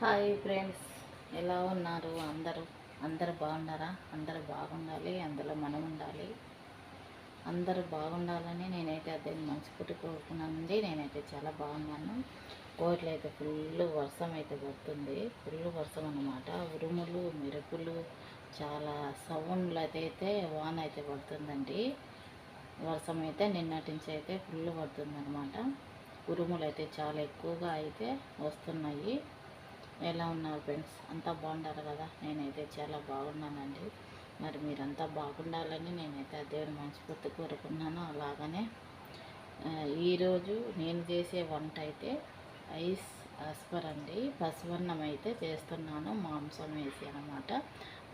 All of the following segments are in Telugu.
హాయ్ ఫ్రెండ్స్ ఎలా ఉన్నారు? అందరూ? అందరూ బాగున్నారా? అందరూ బాగుండాలి అందులో మనం ఉండాలి. అందరూ బాగుండాలని నేనైతే అదే మనస్ఫూర్తి కోరుకున్నానండి నేనైతే చాలా బాగున్నాను. కోట్లు అయితే ఫుల్ వర్షం అయితే పడుతుంది. ఫుల్ వర్షం అన్నమాట ఉరుములు మెరుపులు చాలా సౌండ్లు అయితే అయితే వాన అయితే పడుతుందండి. వర్షం అయితే నిన్నటి నుంచి అయితే ఫుల్ పడుతుంది అనమాట ఉరుములు అయితే చాలా ఎక్కువగా అయితే వస్తున్నాయి. ఎలా ఉన్నారు ఫ్రెండ్స్ అంతా బాగుంటారు కదా? నేనైతే చాలా బాగున్నానండి. మరి మీరంతా బాగుండాలని నేనైతే ఆ దేవుని మనస్ఫూర్తి కోరుకున్నాను అలాగనే ఈరోజు నేను చేసే వంట అయితే ఐస్ అస్పర్ అండి. పసువన్నం అయితే చేస్తున్నాను. మాంసం వేసి అనమాట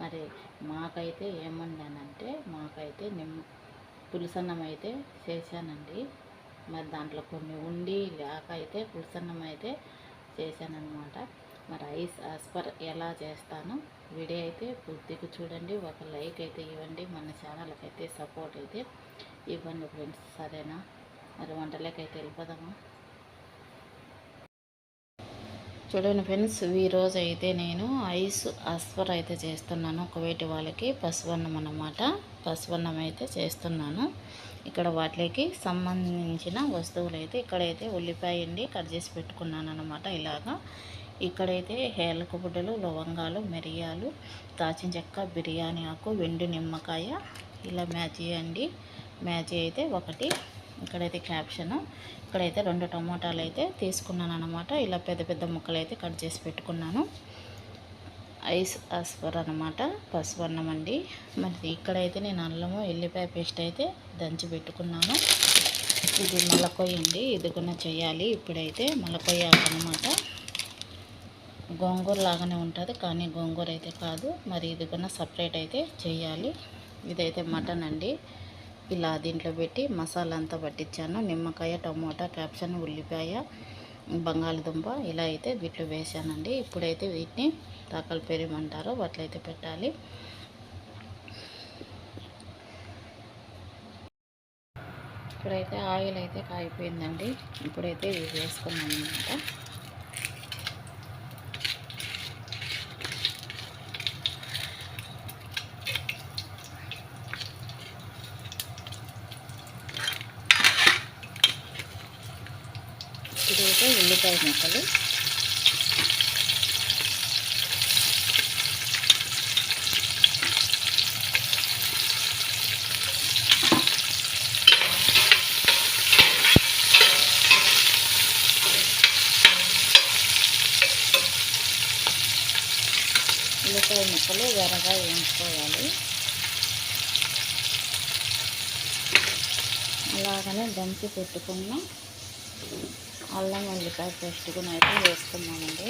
మరి మాకైతే ఏముందనంటే మాకైతే నిమ్మ పులుసన్నం అయితే చేశానండి. మరి దాంట్లో కొన్ని ఉండి లేక అయితే పులుసన్నం అయితే చేశానన్నమాట. మరి ఐస్ ఆస్పర్ ఎలా చేస్తానో వీడియో అయితే పూర్తిగా చూడండి. ఒక లైక్ అయితే ఇవ్వండి. మన ఛానల్కి అయితే సపోర్ట్ అయితే ఇవ్వండి ఫ్రెండ్స్. సరేనా? మరి వంటలోకి అయితే వెళ్ళిపోదామా? చూడండి ఫ్రెండ్స్ ఈరోజు అయితే నేను ఐస్ అస్పర్ అయితే చేస్తున్నాను. ఒకవేటి వాళ్ళకి పసువన్నం అన్నమాట. పసువన్నం అయితే చేస్తున్నాను. ఇక్కడ వాటికి సంబంధించిన వస్తువులు అయితే ఇక్కడైతే ఉల్లిపాయ అండి కట్ చేసి పెట్టుకున్నాను అనమాట ఇలాగా. ఇక్కడైతే హేలకు బుడ్డలు లవంగాలు మిరియాలు దాచిన చెక్క బిర్యానీ ఆకు వెండి నిమ్మకాయ ఇలా మ్యాచ్ చేయండి. మ్యాచ్ అయితే ఒకటి. ఇక్కడైతే క్యాప్షన్ ఇక్కడైతే రెండు టమాటాలు అయితే తీసుకున్నాను అనమాట ఇలా పెద్ద పెద్ద ముక్కలు అయితే కట్ చేసి పెట్టుకున్నాను. ఐస్ అస్వర్ అనమాట పసుపు అన్నం అండి. మరి ఇక్కడైతే నేను అల్లము ఎల్లిపాయ పేస్ట్ అయితే దంచి పెట్టుకున్నాను. ఇది మలకొయ్య అండి ఇది కూడా చేయాలి. ఇప్పుడైతే మలకొయ్య అనమాట గోంగూర లాగానే ఉంటుంది కానీ గోంగూర అయితే కాదు. మరి ఇది కూడా సపరేట్ అయితే చేయాలి. ఇదైతే మటన్ అండి. ఇలా దీంట్లో పెట్టి మసాలా అంతా పట్టించాను. నిమ్మకాయ టమోటా క్యాప్షన్ ఉల్లిపాయ బంగాళదుంప ఇలా అయితే వీటిలో వేసానండి. ఇప్పుడైతే వీటిని తాకలు పెరిమంటారో వాటిలైతే పెట్టాలి. ఇప్పుడైతే ఆయిల్ అయితే కాగిపోయిందండి. ఇప్పుడైతే ఇవి వేసుకున్నాం అనమాట ఇదైతే ముక్కలు. ఉల్లిపాయ ముక్కలు ఎర్రగా వేయించుకోవాలి. అలాగనే దంచి పెట్టుకున్న అల్లం ఉల్లిపాయ పేస్ట్ కూడా అయితే వేసుకున్నామండి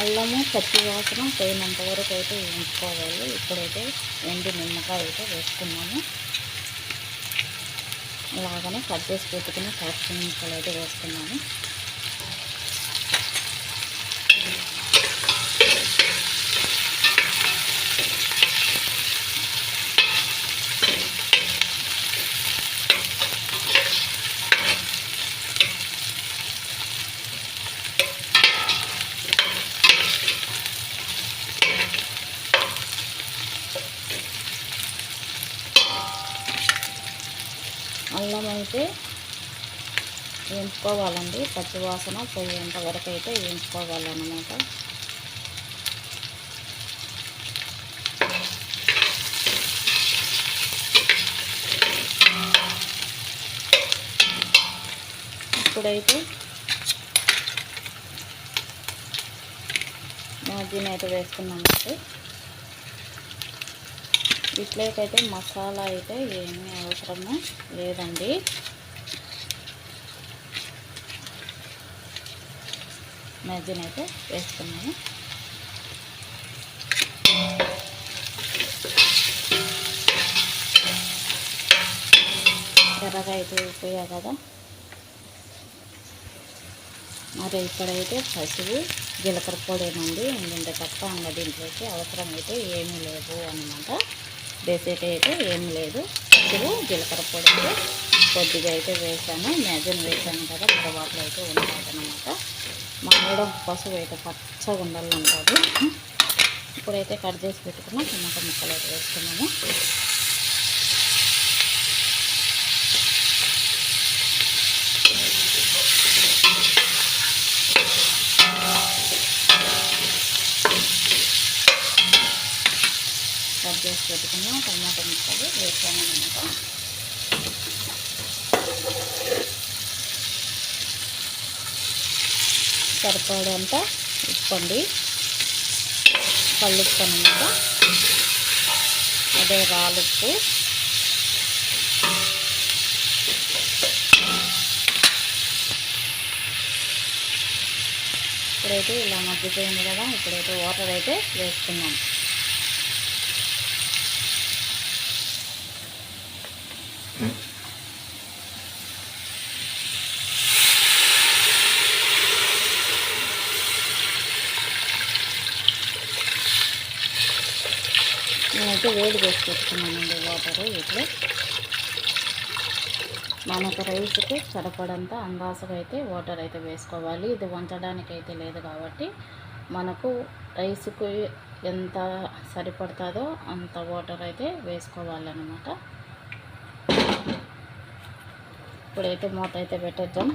అల్లము పచ్చి వాసన పోయినంత వరకు అయితే వేయించుకోవాలి ఇప్పుడైతే ఎండి నిమ్మకాయ అయితే వేసుకున్నాము. అలాగనే కట్ చేసి పెట్టుకుని క్యాప్సికం నిమ్మకాయలు అయితే వేసుకున్నాము అల్లం అయితే వేయించుకోవాలండి. పచ్చివాసన పోయేంత వరకు అయితే వేయించుకోవాలన్నమాట. ఇప్పుడైతే మ్యాగీని అయితే వేసుకున్నామండి ఇట్లయితే మసాలా అయితే ఏమీ అవసరము లేదండి. మ్యాజిన్ అయితే వేసుకున్నాను. ఎర్రగా అయితే అయిపోయా కదా. మరి ఇక్కడైతే పసుపు జీలకర్ర పొడేనండి ఎందుకంటే తప్ప ఇంకా దీంట్లోకి అవసరం అయితే ఏమీ లేవు అనమాట బేసిక్ అయితే ఏమీ లేదు. పసుపు జీలకర్ర పొడి అయితే కొద్దిగా అయితే వేసాను. మ్యాజిన్ వేసాను కదా పొరపాట్లు అయితే ఉంటాయన్నమాట మాడడం పసుపు అయితే పచ్చగా ఉండాలంటారు. ఇప్పుడైతే కట్ చేసి పెట్టుకున్న టమాటా ముక్కలు అయితే వేసుకున్నాము. కట్ చేసి పెట్టుకున్న టమాటా ముక్కలు వేసాను సరిపడంత ఉప్పండి. కల్లుప్పు అదే రాలుప్పు ఇప్పుడైతే ఇలా మగ్గిపోయింది కదా ఇప్పుడైతే వాటర్ అయితే వేసుకున్నాం నేనైతే వేడి చేసి పెట్టుకున్నానండి వాటరు ఇట్లా మనకు రైస్కి సరిపడంత అందాసగా అయితే వాటర్ అయితే వేసుకోవాలి. ఇది వంచడానికి అయితే లేదు కాబట్టి మనకు రైస్కి ఎంత సరిపడుతుందో అంత వాటర్ అయితే వేసుకోవాలన్నమాట. ఇప్పుడైతే మూత అయితే పెట్టేద్దాం.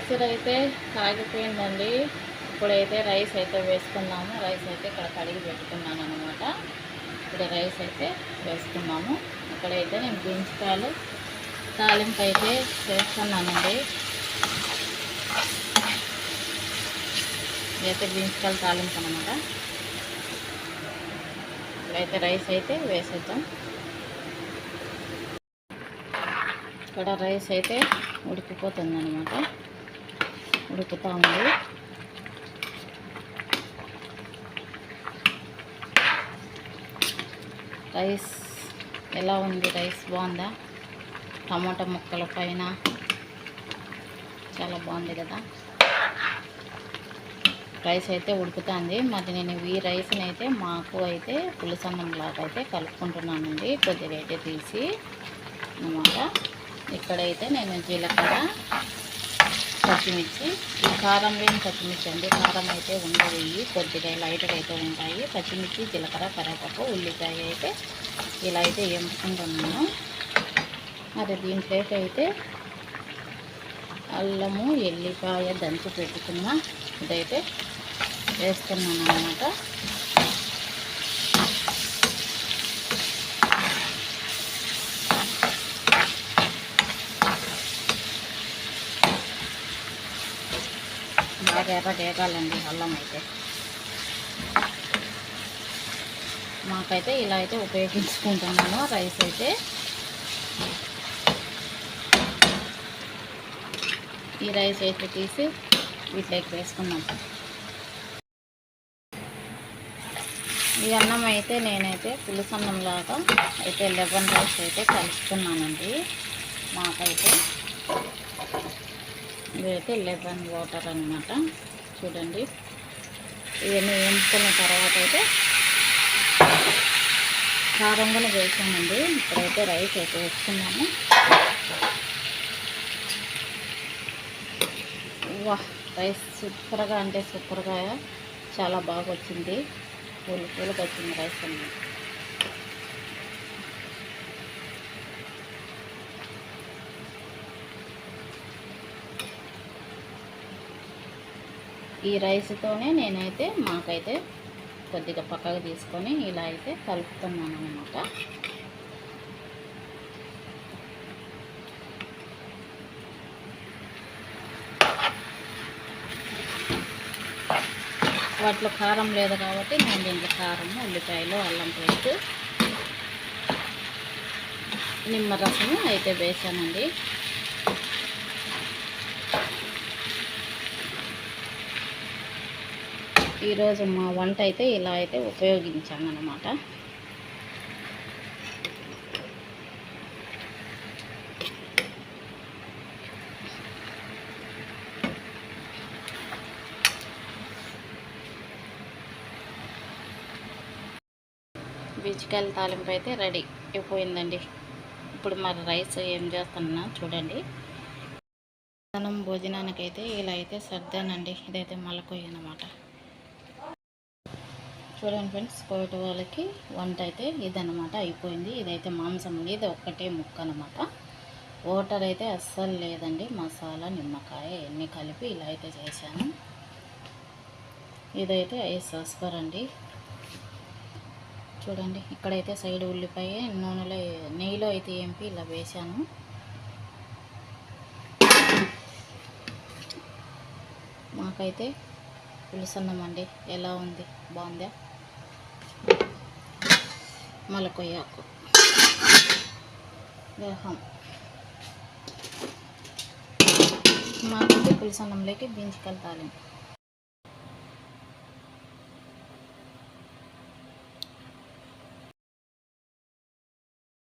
ఎసురు అయితే కాగిపోయిందండి. ఇప్పుడైతే రైస్ అయితే వేసుకున్నాము. రైస్ అయితే ఇక్కడ కడిగి పెట్టుకున్నాను అనమాట ఇప్పుడు రైస్ అయితే వేసుకున్నాము. ఇక్కడైతే నేను బీన్స్కాయలు తాలింపు అయితే చేస్తున్నానండి. ఇదైతే బీన్స్కాయలు తాలింపు అనమాట ఇప్పుడైతే రైస్ అయితే వేసేద్దాం. ఇక్కడ రైస్ అయితే ఉడికిపోతుంది అనమాట ఉడుకుతూ ఉంది రైస్ ఎలా ఉంది రైస్? బాగుందా? టమాటా ముక్కల పైన. చాలా బాగుంది కదా. రైస్ అయితే ఉడుకుతుంది. మరి నేను ఈ రైస్ని అయితే మాకు అయితే పులుసన్నం లాగా అయితే కలుపుకుంటున్నానండి. కొద్దిగా అయితే తీసి అన్నమాట. ఇక్కడైతే నేను జీలకర్ర పచ్చిమిర్చి. ఈ కారం లేని పచ్చిమిర్చి అండి కారం అయితే ఉండవు ఇవి కొద్దిగా లైట్గా అయితే ఉంటాయి. పచ్చిమిర్చి జీలకర్ర కరివేపాకు ఉల్లిపాయ అయితే ఇలా అయితే ఎంపుకుంటున్నాను మరి దీంట్లోకి అయితే అల్లము ఎల్లిపాయ దంచి పెట్టుకున్న ఇదైతే వేస్తున్నాను అన్నమాట బాగా ఎర్రగేగాలండి అల్లం అయితే. మాకైతే ఇలా అయితే ఉపయోగించుకుంటున్నాను రైస్ అయితే. ఈ రైస్ అయితే తీసి వీటిలోకి వేసుకున్నాం ఈ అన్నం అయితే నేనైతే పులుసు అన్నం లాగా అయితే లెమన్ రైస్ అయితే కలుపుతున్నానండి మాకైతే ఇదైతే లెమన్ వాటర్ అనమాట చూడండి. ఇవన్నీ వేయించుకున్న తర్వాత అయితే కారంగానే వేసామండి. ఇప్పుడైతే రైస్ అయితే వేసుకున్నాము. వా రైస్ సూపర్గా అంటే సూపర్గా చాలా బాగా వచ్చింది పూలు పూలకు వచ్చింది రైస్ అన్నమాట. ఈ రైస్తోనే నేనైతే మాకైతే కొద్దిగా పక్కకు తీసుకొని ఇలా అయితే కలుపుతున్నాను అనమాట వాటిలో కారం లేదు కాబట్టి నేను దీంట్లో కారము ఉల్లిపాయలు అల్లం పేస్ట్ నిమ్మరసము అయితే వేసానండి. ఈరోజు మా వంట అయితే ఇలా అయితే ఉపయోగించాను అనమాట బిజికల్ తాలింపు అయితే రెడీ అయిపోయిందండి. ఇప్పుడు మరి రైస్ ఏం చేస్తున్నా చూడండి. మనం భోజనానికైతే ఇలా అయితే సర్దానండి. ఇదైతే మలకొయ్య అనమాట చూడండి ఫ్రెండ్స్ కోటి వాళ్ళకి వంట అయితే ఇదనమాట అయిపోయింది. ఇదైతే మాంసం ఉంది ఇది ఒక్కటే ముక్క అనమాట వాటర్ అయితే అస్సలు లేదండి మసాలా నిమ్మకాయ ఎన్ని కలిపి ఇలా అయితే చేశాను. ఇదైతే ఐస్ సస్కర్ అండి. చూడండి ఇక్కడైతే సైడ్ ఉల్లిపాయ నూనెలో నెయ్యిలో అయితే ఏంపి ఇలా వేశాను. మాకైతే పులుసన్నం అండి ఎలా ఉంది? బాగుందా? మలకొయ్యాకు దేహం మాకైతే పులుసన్నంలోకి బించుకెళ్తాలి